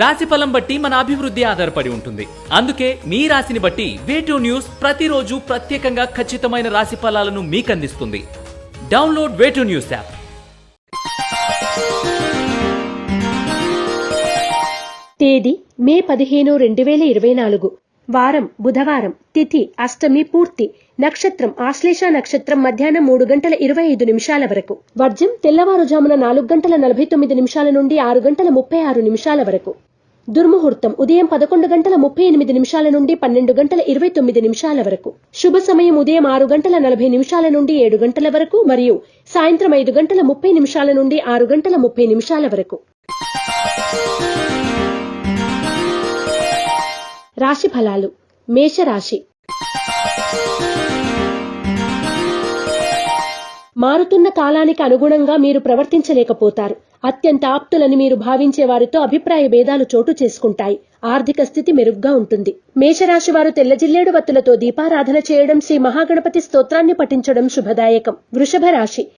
రాశి ఫలం బట్టి మన అభివృద్ధి ఆధారపడి ఉంటుంది. అందుకే మీ రాశిని బట్టి వేటూ న్యూస్ ప్రతిరోజు ప్రత్యేకంగా ఖచ్చితమైన రాశి ఫలాలను మీకు అందిస్తుంది డౌన్లోడ్ వేటూ న్యూస్ యాప్ తేదీ మే పదిహేను రెండు వేల ఇరవై నాలుగు. వారం బుధవారం తిథి అష్టమి పూర్తి నక్షత్రం ఆశ్లేష నక్షత్రం మధ్యాహ్నం మూడు గంటల ఇరవై ఐదు నిమిషాల వరకు. వర్జం తెల్లవారుజామున నాలుగు గంటల నలభై తొమ్మిది నిమిషాల నుండి ఆరు గంటల ముప్పై ఆరు నిమిషాల వరకు. దుర్ముహూర్తం ఉదయం పదకొండు గంటల ముప్పై ఎనిమిది నిమిషాల నుండి పన్నెండు గంటల ఇరవై తొమ్మిది నిమిషాల వరకు. శుభ సమయం ఉదయం ఆరు గంటల నలభై నిమిషాల నుండి ఏడు గంటల వరకు మరియు సాయంత్రం ఐదు గంటల ముప్పై నిమిషాల నుండి ఆరు గంటల ముప్పై నిమిషాల వరకు. రాశి ఫలాలు. మేషరాశి. మారుతున్న కాలానికి అనుగుణంగా మీరు ప్రవర్తించలేకపోతారు. అత్యంత ఆప్తులని మీరు భావించే వారితో అభిప్రాయ భేదాలు చోటు చేసుకుంటాయి. ఆర్థిక స్థితి మెరుగ్గా ఉంటుంది. మేషరాశి వారు తెల్లజిల్లేడు వత్తులతో దీపారాధన చేయడం శ్రీ మహాగణపతి స్తోత్రాన్ని పఠించడం శుభదాయకం. వృషభ రాశి.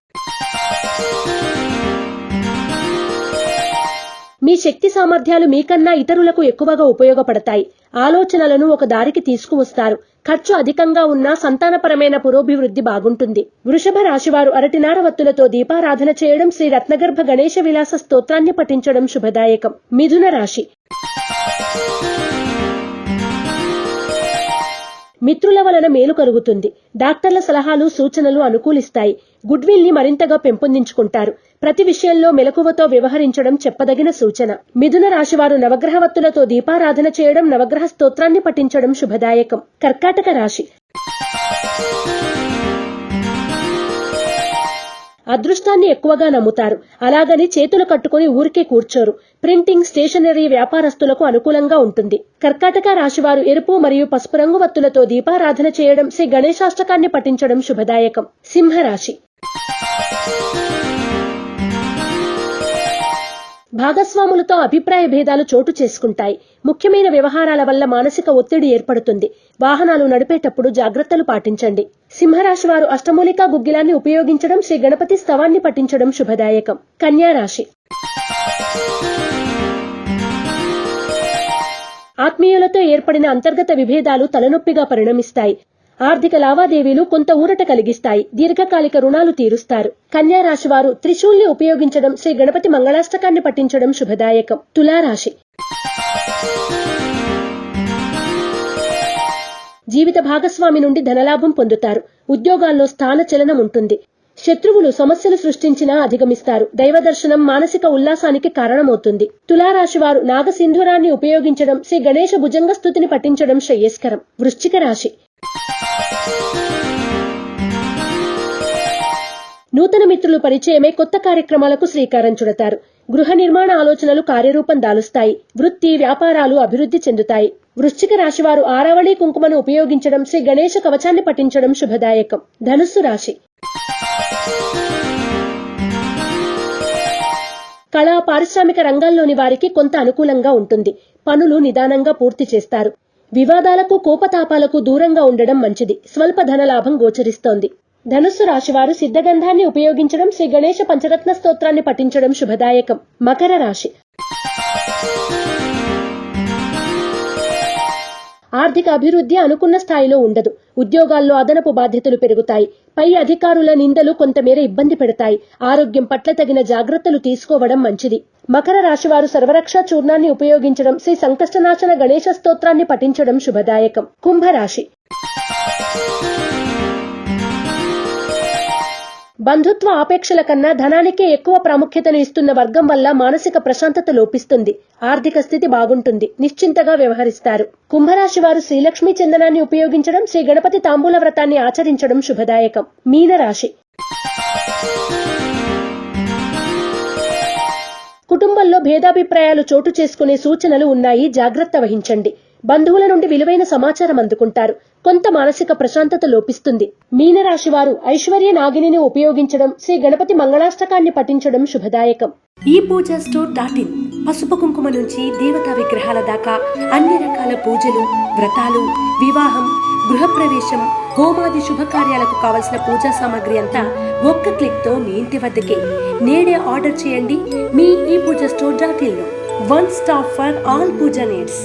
మీ శక్తి సామర్థ్యాలు మీకన్నా ఇతరులకు ఎక్కువగా ఉపయోగపడతాయి. ఆలోచనలను ఒక దారికి తీసుకువస్తారు. ఖర్చు అధికంగా ఉన్నా సంతానపరమైన పురోభివృద్ధి బాగుంటుంది. వృషభ రాశివారు అరటినార వత్తులతో దీపారాధన చేయడం శ్రీ రత్నగర్భ గణేశ విలాస స్తోత్రాన్ని పఠించడం శుభదాయకం. మిథున రాశి. మిత్రుల వలన మేలు కలుగుతుంది. డాక్టర్ల సలహాలు సూచనలు అనుకూలిస్తాయి. గుడ్విల్ని మరింతగా పెంపొందించుకుంటారు. ప్రతి విషయంలో మెలకువతో వ్యవహరించడం చెప్పదగిన సూచన. మిథున రాశివారు నవగ్రహవత్తులతో దీపారాధన చేయడం నవగ్రహ స్తోత్రాన్ని పఠించడం శుభదాయకం. కర్కాటక రాశి. అదృష్టాన్ని ఎక్కువగా నమ్ముతారు. అలాగని చేతులు కట్టుకుని ఊరికే కూర్చోరు. ప్రింటింగ్ స్టేషనరీ వ్యాపారస్తులకు అనుకూలంగా ఉంటుంది. కర్కాటక రాశివారు ఎరుపు మరియు పసుపు రంగు వత్తులతో దీపారాధన చేయడం శ్రీ గణేశాష్టకాన్ని పఠించడం శుభదాయకం. సింహరాశి భాగస్వాములతో అభిప్రాయ భేదాలు చోటు చేసుకుంటాయి. ముఖ్యమైన వ్యవహారాల వల్ల మానసిక ఒత్తిడి ఏర్పడుతుంది. వాహనాలు నడిపేటప్పుడు జాగ్రత్తలు పాటించండి. సింహరాశి వారు అష్టమూలికా గుగ్గిలాన్ని ఉపయోగించడం శ్రీ గణపతి స్తవాన్ని పఠించడం శుభదాయకం. కన్యా రాశి. ఆత్మీయులతో ఏర్పడిన అంతర్గత విభేదాలు తలనొప్పిగా పరిణమిస్తాయి. ఆర్థిక లావాదేవీలు కొంత ఊరట కలిగిస్తాయి. దీర్ఘకాలిక రుణాలు తీరుస్తారు. కన్యారాశి వారు త్రిశూల్ని ఉపయోగించడం శ్రీ గణపతి మంగళాష్టకాన్ని పఠించడం శుభదాయకం. తులారాశి. జీవిత భాగస్వామి నుండి ధనలాభం పొందుతారు. ఉద్యోగాల్లో స్థాన చలనం ఉంటుంది. శత్రువులు సమస్యలు సృష్టించినా అధిగమిస్తారు. దైవ దర్శనం మానసిక ఉల్లాసానికి కారణమవుతుంది. తులారాశి వారు నాగసింధూరాన్ని ఉపయోగించడం శ్రీ గణేశ భుజంగ స్థుతిని పఠించడం శ్రేయస్కరం. వృశ్చిక రాశి. నూతన మిత్రులు పరిచయమే కొత్త కార్యక్రమాలకు శ్రీకారం చుడతారు. గృహ నిర్మాణ ఆలోచనలు కార్యరూపం దాలుస్తాయి. వృత్తి వ్యాపారాలు అభివృద్ధి చెందుతాయి. వృశ్చిక రాశివారు ఆరావళి కుంకుమను ఉపయోగించడం శ్రీ గణేష కవచాన్ని పఠించడం శుభదాయకం. ధనుస్సు రాశి. కళా పారిశ్రామిక రంగాల్లోని వారికి కొంత అనుకూలంగా ఉంటుంది. పనులు నిదానంగా పూర్తి చేస్తారు. వివాదాలకు కోపతాపాలకు దూరంగా ఉండడం మంచిది. స్వల్ప ధనలాభం గోచరిస్తోంది. ధనుస్సు రాశివారు సిద్ధగంధాన్ని ఉపయోగించడం శ్రీ గణేశ పంచరత్న స్తోత్రాన్ని పఠించడం శుభదాయకం. మకర రాశి. ఆర్థిక అభివృద్ధి అనుకున్న స్థాయిలో ఉండదు. ఉద్యోగాల్లో అదనపు బాధ్యతలు పెరుగుతాయి. పై అధికారుల నిందలు కొంతమేర ఇబ్బంది పెడతాయి. ఆరోగ్యం పట్ల తగిన జాగ్రత్తలు తీసుకోవడం మంచిది. మకర రాశివారు సర్వరక్ష చూర్ణాన్ని ఉపయోగించడం శ్రీ సంకష్టనాశన గణేశ స్తోత్రాన్ని పఠించడం శుభదాయకం. కుంభరాశి బంధుత్వ ఆపేక్షల కన్నా ధనానికే ఎక్కువ ప్రాముఖ్యతను ఇస్తున్న వర్గం వల్ల మానసిక ప్రశాంతత లోపిస్తుంది. ఆర్థిక స్థితి బాగుంటుంది. నిశ్చింతగా వ్యవహరిస్తారు. కుంభరాశి వారు శ్రీలక్ష్మీ చందనాన్ని ఉపయోగించడం శ్రీ గణపతి తాంబూల వ్రతాన్ని ఆచరించడం శుభదాయకం. మీనరాశి. కుటుంబంలో భేదాభిప్రాయాలు చోటు చేసుకునే సూచనలు ఉన్నాయి. జాగ్రత్త వహించండి. బంధువుల నుండి విలువైన సమాచారం అందుకుంటారు. కొంత మానసిక ప్రశాంతత లోపిస్తుంది. మీనరాశి వారు ఐశ్వర్య నాగిని ఉపయోగించడం శ్రీ గణపతి మంగళాష్టకాన్ని పఠించడం శుభదాయకం. ఈ పూజ స్టోర్ డాట్ ఇన్. పసుపు కుంకుమ నుంచి దేవతా విగ్రహాల దాకా అన్ని రకాల పూజలు వ్రతాలు వివాహం గృహప్రవేశం హోమాది శుభకార్యాలకు కావలసిన పూజా సామాగ్రి అంతా ఒక్క క్లిక్తో మీ ఇంటి వద్దకే. నేడే ఆర్డర్ చేయండి మీ ఈ Pooja store dot in one stop for all pooja needs.